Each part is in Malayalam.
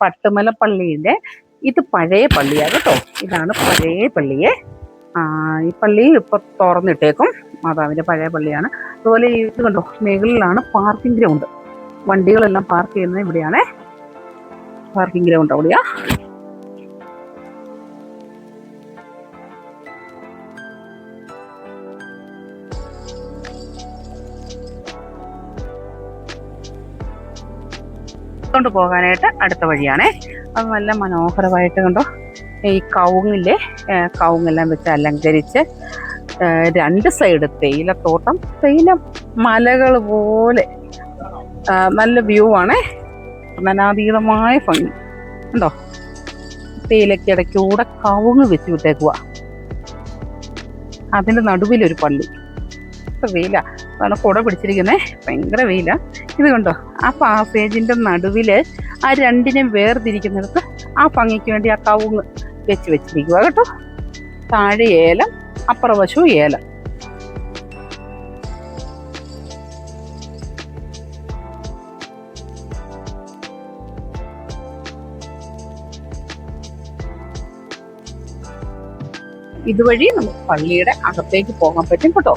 പട്ടുമല പള്ളിയുടെ ഇത് പഴയ പള്ളിയാണ് കേട്ടോ. ഇതാണ് പഴയ പള്ളിയെ. ഈ പള്ളി ഇപ്പൊ തുറന്നിട്ടേക്കും. മാതാവിന്റെ പഴയ പള്ളിയാണ്. അതുപോലെ ഇത് കണ്ടോ മേഖലയിലാണ് പാർക്കിംഗ് ഗ്രൗണ്ട് വണ്ടികളെല്ലാം പാർക്ക് ചെയ്യുന്നത് ഇവിടെയാണ്. പാർക്കിംഗ് ഗ്രൗണ്ട് അവിടെയാ. കൊണ്ട് പോകാനായിട്ട് അടുത്ത വഴിയാണേ. അത് നല്ല മനോഹരമായിട്ട് കണ്ടോ? ഈ കവുങ്ങിലെ കൗങ്ങെല്ലാം വെച്ച് അലങ്കരിച്ച് രണ്ട് സൈഡ് തേയിലത്തോട്ടം തേയില മലകൾ പോലെ നല്ല വ്യൂ ആണേ. നനാതീതമായ ഭംഗി. ഉണ്ടോ തേയിലക്കിടയ്ക്കൂടെ കവുങ്ങ് വെച്ച് വിട്ടേക്കുക അതിന്റെ നടുവിലൊരു പള്ളി. ഇപ്പൊ വെയില. അതാണ് കുട പിടിച്ചിരിക്കുന്നത് ഭയങ്കര വെയില. ഇത് കണ്ടോ? ആ പാസേജിന്റെ നടുവിൽ ആ രണ്ടിനെയും വേർതിരിക്കുന്നിടത്ത് ആ ഭംഗിക്ക് വേണ്ടി ആ കവുങ്ങ് വെച്ച് വെച്ചിരിക്കുക കേട്ടോ. താഴെ ഏലം അപ്പുറവശു ഏലം. ഇതുവഴി നമുക്ക് പള്ളിയുടെ അകത്തേക്ക് പോകാൻ പറ്റും കേട്ടോ.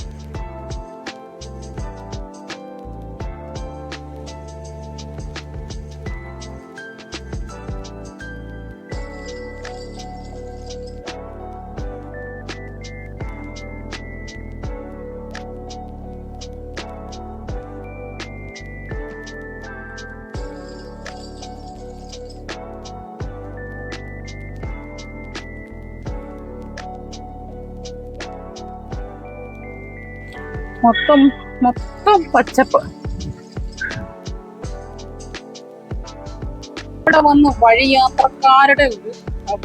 മൊത്തം മൊത്തം പച്ചപ്പ്. ഇവിടെ വന്ന് വഴിയാത്രക്കാരുടെ ഒരു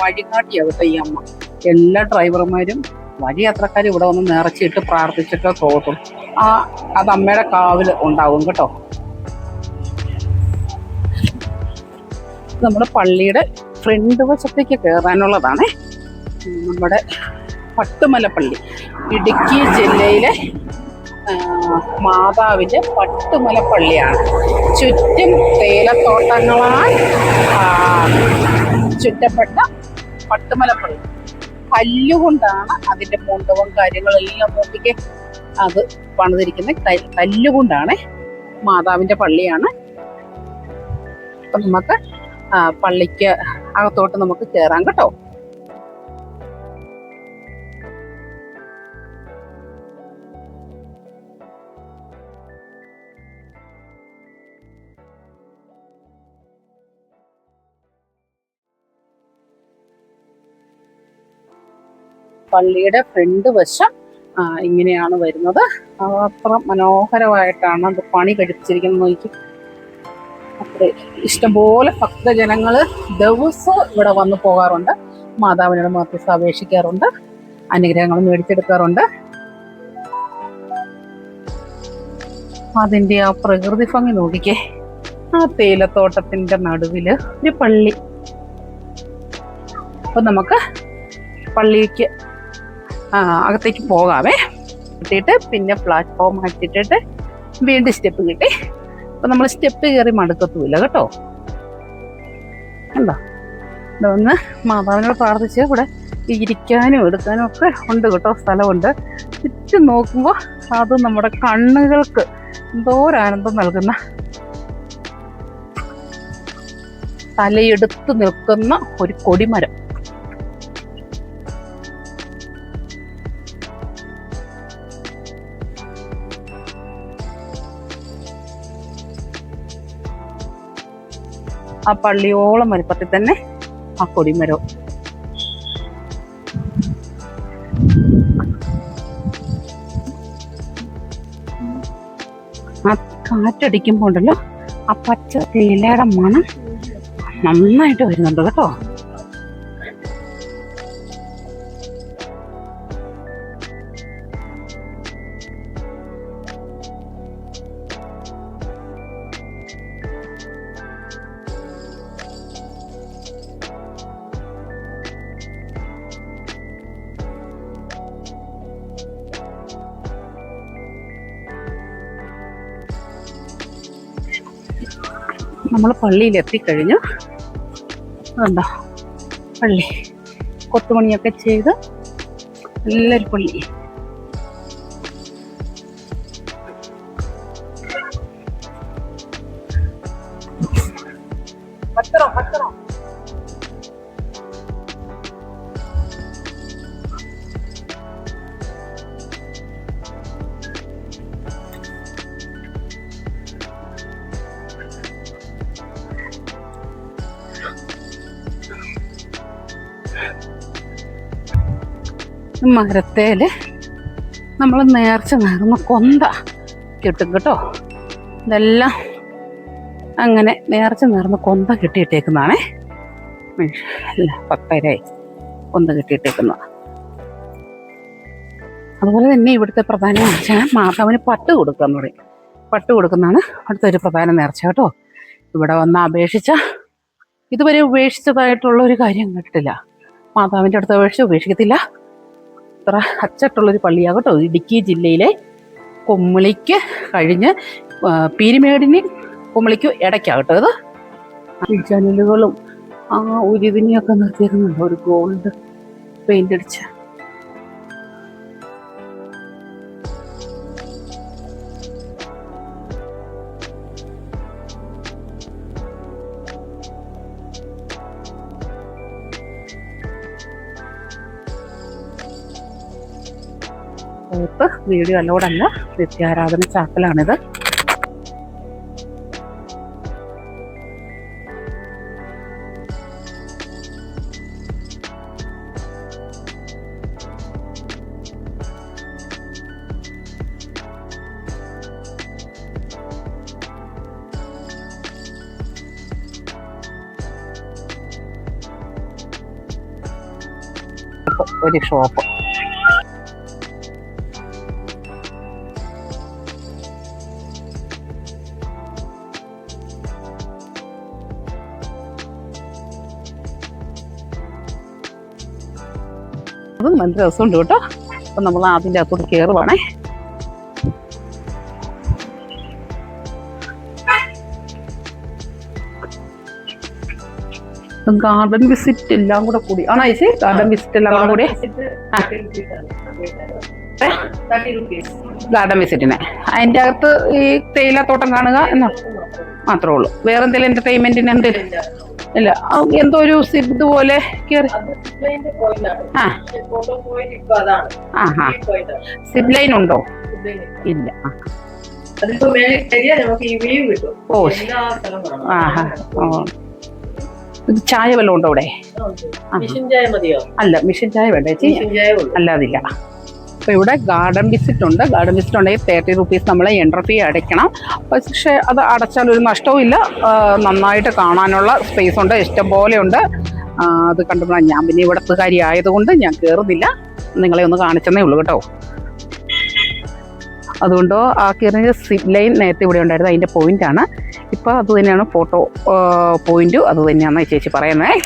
വഴികാട്ടിയാകട്ടെ ഈ അമ്മ. എല്ലാ ഡ്രൈവർമാരും വഴിയാത്രക്കാർ ഇവിടെ വന്ന് നിറച്ചിട്ട് പ്രാർത്ഥിച്ചിട്ട് തോട്ടും ആ അത് അമ്മയുടെ കാവിൽ ഉണ്ടാവും കേട്ടോ. നമ്മുടെ പള്ളിയുടെ ഫ്രണ്ട് വശത്തേക്ക് കയറാനുള്ളതാണ്. നമ്മുടെ പട്ടുമല പള്ളി ഇടുക്കി ജില്ലയിലെ ആ, മാതാവിന്റെ പട്ടുമല ചുറ്റും തേയിലത്തോട്ടങ്ങളാൽ ചുറ്റപ്പെട്ട പട്ടുമലപ്പള്ളി കല്ലുകൊണ്ടാണ് അതിന്റെ മുണ്ടവും കാര്യങ്ങളെല്ലാം നോക്കിക്കെ അത് പണിതിരിക്കുന്ന കല്ലുകൊണ്ടാണ് മാതാവിന്റെ പള്ളിയാണ്. അപ്പൊ നമുക്ക് പള്ളിക്ക് അകത്തോട്ട് നമുക്ക് കയറാം കേട്ടോ. പള്ളിയുടെ ഫ്രണ്ട് വശം ഇങ്ങനെയാണ് വരുന്നത്. അത്ര മനോഹരമായിട്ടാണ് അത് പണി കഴിപ്പിച്ചിരിക്കുന്നത് നോക്കി. അത്ര ഇഷ്ടംപോലെ ഭക്തജനങ്ങൾ ദിവസവും ഇവിടെ വന്നു പോകാറുണ്ട്. മാതാവിനോട് മാത്യസ് അപേക്ഷിക്കാറുണ്ട്. അനുഗ്രഹങ്ങൾ മേടിച്ചെടുക്കാറുണ്ട്. അതിന്റെ ആ പ്രകൃതി ഭംഗി നോക്കിക്കേ. ആ തേയിലത്തോട്ടത്തിന്റെ നടുവിൽ ഒരു പള്ളി. അപ്പൊ നമുക്ക് പള്ളിക്ക് അകത്തേക്ക് പോകാമേ കിട്ടിയിട്ട് പിന്നെ പ്ലാറ്റ്ഫോം ആക്കിയിട്ടിട്ട് വീണ്ടും സ്റ്റെപ്പ് കിട്ടി. അപ്പം നമ്മൾ സ്റ്റെപ്പ് കയറി മടുക്കത്തുമില്ല കേട്ടോ? എന്താ ഒന്ന് മാതാവിനോട് പ്രാർത്ഥിച്ച് ഇവിടെ ഇരിക്കാനും എടുക്കാനും ഒക്കെ ഉണ്ട് കേട്ടോ സ്ഥലമുണ്ട്. ചുറ്റും നോക്കുമ്പോൾ അത് നമ്മുടെ കണ്ണുകൾക്ക് എന്തോരാനന്ദം നൽകുന്ന തലയെടുത്ത് നിൽക്കുന്ന ഒരു കൊടിമരം. ആ പള്ളിയോളം വലുപ്പത്തിൽ തന്നെ ആ കൊടിമരവും ആ കാറ്റടിക്കുമ്പോ ഉണ്ടല്ലോ ആ പച്ച തേയിലയുടെ മണം നന്നായിട്ട് വരുന്നുണ്ട് കേട്ടോ. നമ്മൾ പള്ളിയിൽ എത്തിക്കഴിഞ്ഞു എന്താ പള്ളി. കൊത്തുപണിയൊക്കെ ചെയ്ത് നല്ലൊരു പള്ളി. മരത്തേൽ നമ്മൾ നേർച്ച നേർന്ന കൊന്ത കിട്ടും കേട്ടോ. ഇതെല്ലാം അങ്ങനെ നേർച്ച നേർന്ന കൊന്ത കിട്ടിയിട്ടേക്കുന്നതാണ്. അല്ല പത്തരായി കൊന്ത കിട്ടിയിട്ടേക്കുന്നത്. അതുപോലെ തന്നെ ഇവിടുത്തെ പ്രധാന നേർച്ച മാതാവിന് പട്ട് കൊടുക്കുക എന്ന് പറയും. പട്ട് കൊടുക്കുന്നതാണ് അടുത്തൊരു പ്രധാന നേർച്ച കേട്ടോ. ഇവിടെ വന്ന് അപേക്ഷിച്ച ഇതുവരെ ഉപേക്ഷിച്ചതായിട്ടുള്ള ഒരു കാര്യം കേട്ടിട്ടില്ല. മാതാവിന്റെ അടുത്ത് അപേക്ഷിച്ച് ഉപേക്ഷിക്കത്തില്ല. ഇത്ര അച്ചട്ടുള്ളൊരു പള്ളിയാണ് കേട്ടോ. ഇടുക്കി ജില്ലയിലെ കുമ്മിളിക്ക് കഴിഞ്ഞ് പീരിമേടിന് കുമ്മിളിക്ക് ഇടയ്ക്കാകട്ടോ ഇത്. ജനലുകളും ആ ഉരുതിനെയൊക്കെ നിർത്തിയിരുന്നുണ്ടോ ഒരു ഗോൾഡ് പെയിന്റ് അടിച്ച്. പോത്ത് വീഡിയോ അല്ലോടല്ല നിത്യാരാധന ചാപ്പലാണിത്. ഒരു ഷോപ്പ്. അതും നല്ല രസമുണ്ട് കേട്ടോ. അപ്പം നമ്മൾ അതിന്റെ അകത്തോട്ട് കയറുവാണേ. ഗാർഡൻ വിസിറ്റ് എല്ലാം കൂടെ കൂടി. ആണോ ചേച്ചി? ഗാർഡൻ വിസിറ്റ് എല്ലാം കൂടെ കൂടി ഗാർഡൻ വിസിറ്റിനെ അതിന്റെ അകത്ത് ഈ തേയില തോട്ടം കാണുക എന്നോ? മാത്രമേ ഉള്ളൂ. വേറെന്തെങ്കിലും എന്റർടൈൻമെന്റിന് എന്തെങ്കിലും ഇല്ല. എന്തോ ഒരു സിബ് പോലെ കയറി ആ. ആ ആ. സിബ് ലൈൻ ഉണ്ടോ? ഇല്ല. ആ. ഓ ആഹാ. ഓ. ഇത് ചായ വല്ലതും ഉണ്ടോ അവിടെ അല്ല മിഷൻ ചായ വേണ്ട? ചേച്ചി അല്ലാതില്ല. അപ്പോൾ ഇവിടെ ഗാർഡൻ വിസിറ്റ് ഉണ്ട്. ഗാർഡൻ വിസിറ്റ് ഉണ്ടെങ്കിൽ തേർട്ടി റുപ്പീസ് നമ്മൾ എൻട്രി ഫീ അടയ്ക്കണം. പക്ഷേ അത് അടച്ചാൽ ഒരു നഷ്ടവും ഇല്ല. നന്നായിട്ട് കാണാനുള്ള സ്പേസ് ഉണ്ട്. ഇഷ്ടം പോലെ ഉണ്ട് അത് കണ്ടപ്പോൾ ഞാൻ പിന്നെ ഇവിടുത്തെ കാര്യം ആയതുകൊണ്ട് ഞാൻ കയറുന്നില്ല നിങ്ങളെ ഒന്ന് കാണിച്ചെന്നേ ഉള്ളൂ കേട്ടോ. അതുകൊണ്ടോ ആ കയറിയ സിപ് ലൈൻ നേരത്തെ ഇവിടെ ഉണ്ടായിരുന്നു അതിന്റെ പോയിന്റാണ് ഇപ്പോൾ അത് തന്നെയാണ് ഫോട്ടോ പോയിന്റും അത് തന്നെയാണ് ചേച്ചി പറയുന്നത്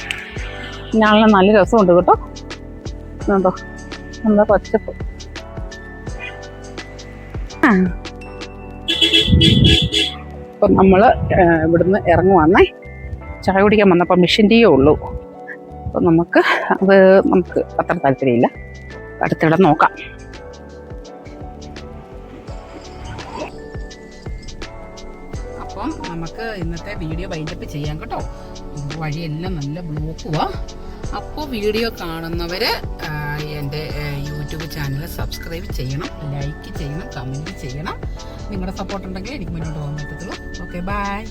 ഞാനുള്ള നല്ല രസമുണ്ട് കേട്ടോ. എന്തോ എന്താ പച്ചപ്പ്. അപ്പം നമ്മൾ ഇവിടുന്ന് ഇറങ്ങുവാന്നേ. ചായ കുടിക്കാൻ വന്നപ്പോൾ മെഷീന്റെയേ ഉള്ളൂ. അപ്പം നമുക്ക് അത് നമുക്ക് അത്ര താല്പര്യമില്ല. അടുത്തിടെ നോക്കാം. അപ്പം നമുക്ക് ഇന്നത്തെ വീഡിയോ വൈൻഡപ്പ് ചെയ്യാം കേട്ടോ. വഴിയെല്ലാം നല്ല ബ്ലോക്കുവാ. അപ്പോൾ വീഡിയോ കാണുന്നവർ എന്റെ യൂട്യൂബ് ചാനൽ സബ്സ്ക്രൈബ് ചെയ്യണം ലൈക്ക് ചെയ്യണം കമന്റ് ചെയ്യണം. നിങ്ങളുടെ സപ്പോർട്ട് ഉണ്ടെങ്കിൽ എനിക്ക് മുന്നോട്ട് പോകാൻ പറ്റത്തുള്ളൂ. ഓക്കെ ബൈ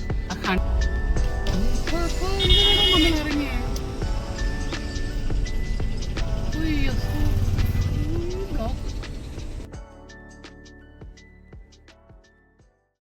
അയ്യോ